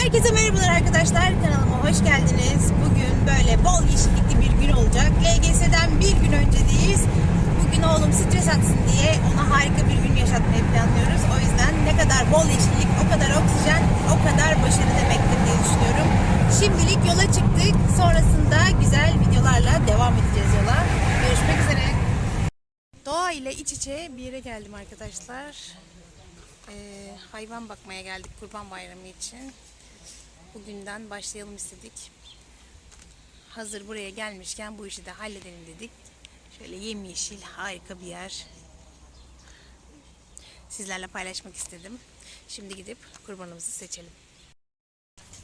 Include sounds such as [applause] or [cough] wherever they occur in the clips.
Herkese merhabalar arkadaşlar. Kanalıma hoş geldiniz. Bugün böyle bol yeşillikli bir gün olacak. LGS'den bir gün öncedeyiz. Bugün oğlum stres atsın diye ona harika bir gün yaşatmayı planlıyoruz. O yüzden ne kadar bol yeşillik, o kadar oksijen, o kadar başarı demektir diye düşünüyorum. Şimdilik yola çıktık. Sonrasında güzel videolarla devam edeceğiz yola. Görüşmek üzere. Doğa ile iç içe bir yere geldim arkadaşlar. Ee, hayvan bakmaya geldik Kurban Bayramı için. Bugünden başlayalım istedik. Hazır buraya gelmişken bu işi de halledelim dedik. Şöyle yemyeşil harika bir yer. Sizlerle paylaşmak istedim. Şimdi gidip kurbanımızı seçelim.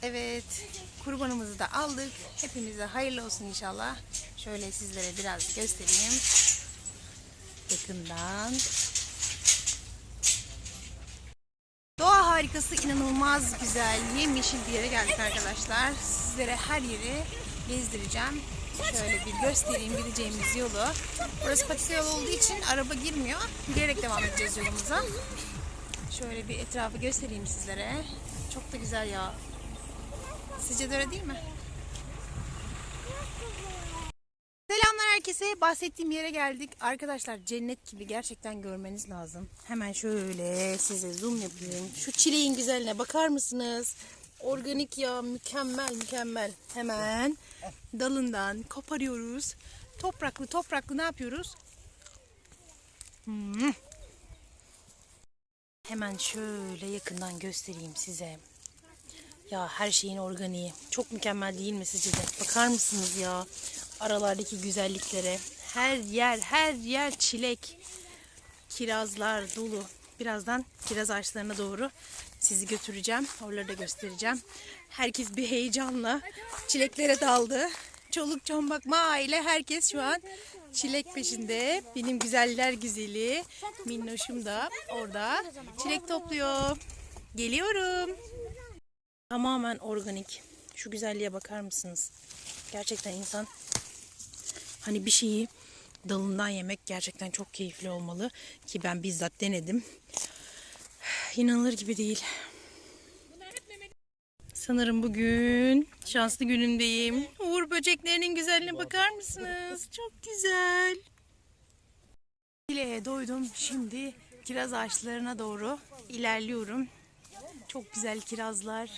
Evet, kurbanımızı da aldık. Hepimize hayırlı olsun inşallah. Şöyle sizlere biraz göstereyim. Yakından. Doğa harikası inanılmaz güzel, yemyeşil bir yere geldik arkadaşlar. Sizlere her yeri gezdireceğim. Şöyle bir göstereyim gideceğimiz yolu. Burası patika yol olduğu için araba girmiyor. Yürüyerek devam edeceğiz yolumuza. Şöyle bir etrafı göstereyim sizlere. Çok da güzel ya. Sizce de öyle değil mi? Herkese. Bahsettiğim yere geldik. Arkadaşlar cennet gibi gerçekten görmeniz lazım. Hemen şöyle size zoom yapayım. Şu çileğin güzelliğine bakar mısınız? Organik ya mükemmel mükemmel. Hemen dalından koparıyoruz. Topraklı topraklı ne yapıyoruz? Hmm. Hemen şöyle yakından göstereyim size. Ya her şeyin organiği. Çok mükemmel değil mi sizce de? Bakar mısınız ya? Aralardaki güzelliklere. Her yer, her yer çilek. Kirazlar dolu. Birazdan kiraz ağaçlarına doğru sizi götüreceğim. Oraları da göstereceğim. Herkes bir heyecanla çileklere daldı. Çoluk çombak aile herkes şu an çilek peşinde. Benim güzeller güzeli Minnoşum da orada çilek topluyor. Geliyorum. Tamamen organik. Şu güzelliğe bakar mısınız? Gerçekten insan hani bir şeyi dalından yemek gerçekten çok keyifli olmalı ki ben bizzat denedim. İnanılır gibi değil. Sanırım bugün şanslı günümdeyim. Uğur böceklerinin güzelliğine bakar mısınız? [laughs] Çok güzel. Çileğe doydum. Şimdi kiraz ağaçlarına doğru ilerliyorum. Çok güzel kirazlar.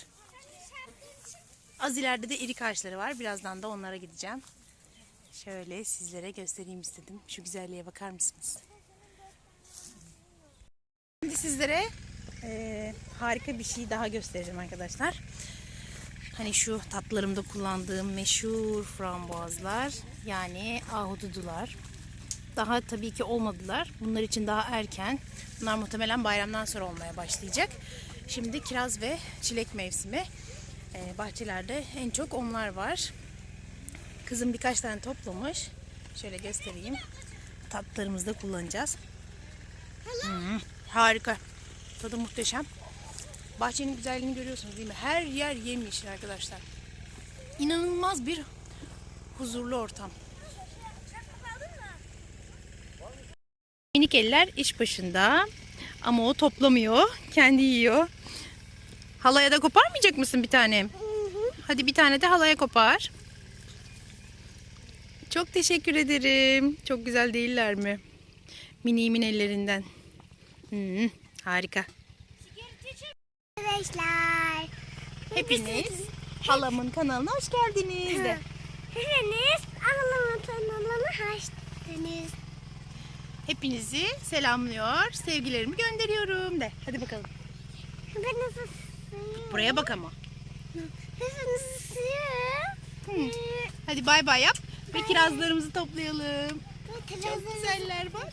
Az ileride de erik ağaçları var. Birazdan da onlara gideceğim. Şöyle sizlere göstereyim istedim. Şu güzelliğe bakar mısınız? Şimdi sizlere eee, harika bir şey daha göstereceğim arkadaşlar. Hani şu tatlarımda kullandığım meşhur frambuazlar yani ahududular. Daha tabii ki olmadılar. Bunlar için daha erken. Bunlar muhtemelen bayramdan sonra olmaya başlayacak. Şimdi kiraz ve çilek mevsimi. Ee, bahçelerde en çok onlar var. Kızım birkaç tane toplamış. Şöyle göstereyim. Tatlarımızda kullanacağız. Hmm, harika. Tadı muhteşem. Bahçenin güzelliğini görüyorsunuz değil mi? Her yer yemyeşil arkadaşlar. İnanılmaz bir huzurlu ortam. Minik eller iş başında. Ama o toplamıyor. Kendi yiyor. Halaya da koparmayacak mısın bir tane? Hadi bir tane de halaya kopar. Çok teşekkür ederim. Çok güzel değiller mi? Miniğimin ellerinden. Hmm, harika. Arkadaşlar. Hepiniz halamın kanalına hoş geldiniz de. Hepiniz ağlama kanalına hoş geldiniz. Hepinizi selamlıyor. Sevgilerimi gönderiyorum de. Hadi bakalım. Hepiniz Buraya bak ama. Hepiniz Hı. Hadi bay bay yap. Ve kirazlarımızı toplayalım. Çok güzeller bak.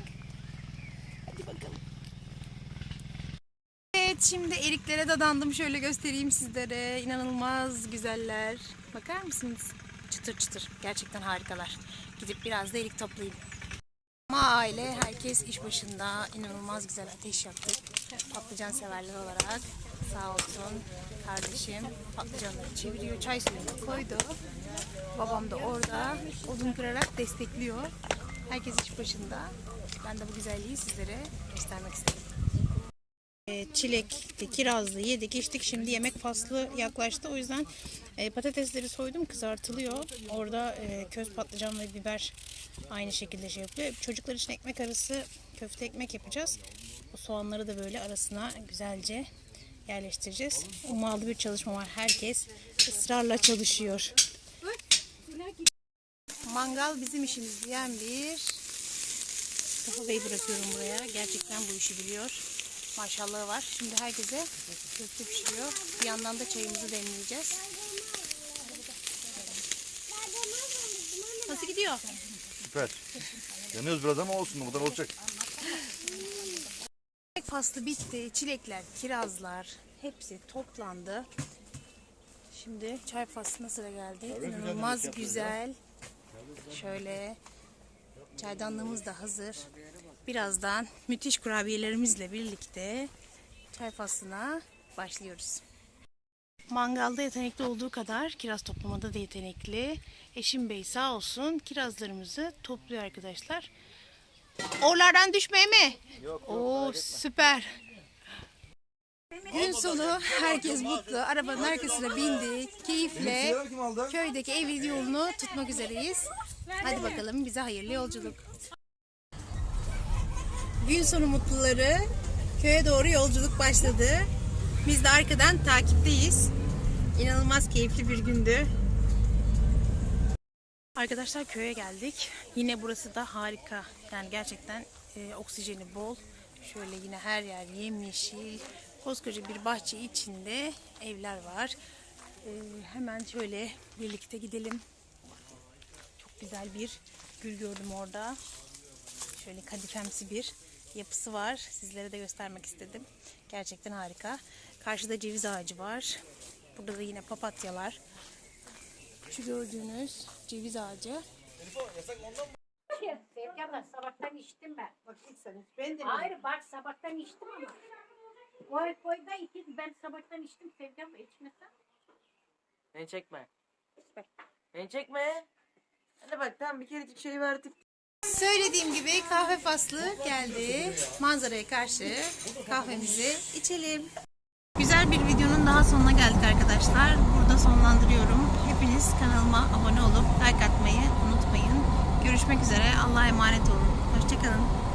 Hadi bakalım. Evet şimdi eriklere dadandım. Şöyle göstereyim sizlere. İnanılmaz güzeller. Bakar mısınız? Çıtır çıtır. Gerçekten harikalar. Gidip biraz da erik toplayayım. Ama aile herkes iş başında inanılmaz güzel ateş yaktık. Patlıcan severler olarak sağ olsun kardeşim patlıcanları çeviriyor. Çay suyunu koydu. Babam da orada odun kırarak destekliyor. Herkes iş başında. Ben de bu güzelliği sizlere göstermek istedim. E, çilekli, kirazlı yedik, içtik. Şimdi yemek faslı yaklaştı. O yüzden e, patatesleri soydum, kızartılıyor. Orada e, köz patlıcan ve biber aynı şekilde şey yapıyor. Çocuklar için ekmek arası köfte ekmek yapacağız. Bu soğanları da böyle arasına güzelce yerleştireceğiz. Ummalı bir çalışma var. Herkes ısrarla çalışıyor. Mangal bizim işimiz diyen bir Mustafa Bey bırakıyorum buraya. Gerçekten bu işi biliyor. Maşallahı var. Şimdi herkese köfte pişiriyor. Bir yandan da çayımızı demleyeceğiz. Nasıl gidiyor? Süper. Yanıyoruz biraz ama olsun. Buradan olacak. Çilek faslı bitti. Çilekler, kirazlar hepsi toplandı. Şimdi çay faslına sıra geldi. İnanılmaz güzel. Şöyle çaydanlığımız da hazır. Birazdan müthiş kurabiyelerimizle birlikte çay faslına başlıyoruz. Mangalda yetenekli olduğu kadar kiraz toplamada da yetenekli. Eşim Bey sağ olsun kirazlarımızı topluyor arkadaşlar. Oralardan düşmeye mi? Oo süper. Gün sonu herkes mutlu. Arabanın arkasına bindi. Keyifle köydeki ev yolunu tutmak üzereyiz. Hadi bakalım bize hayırlı yolculuk. Gün sonu mutluları köye doğru yolculuk başladı. Biz de arkadan takipteyiz. İnanılmaz keyifli bir gündü. Arkadaşlar köye geldik. Yine burası da harika. Yani gerçekten e, oksijeni bol. Şöyle yine her yer yemyeşil. Koskoca bir bahçe içinde evler var. E, hemen şöyle birlikte gidelim. Çok güzel bir gül gördüm orada. Şöyle kadifemsi bir yapısı var. Sizlere de göstermek istedim. Gerçekten harika. Karşıda ceviz ağacı var. Burada da yine papatyalar. Şu gördüğünüz ceviz ağacı. Sevgi abla sabahtan içtim ben. Bak hiç sen hiç. Ben de Hayır bak sabahtan içtim ama. Koy koy da iki ben sabahtan içtim abla içmesem. Beni çekme. Beni çekme. Hadi bak tamam bir kerecik şey verdik. Söylediğim gibi kahve faslı geldi. Manzaraya karşı kahvemizi içelim. Güzel bir videonun daha sonuna geldik arkadaşlar. Burada sonlandırıyorum. Hepiniz kanalıma abone olup like atmayı unutmayın. Görüşmek üzere. Allah'a emanet olun. Hoşçakalın.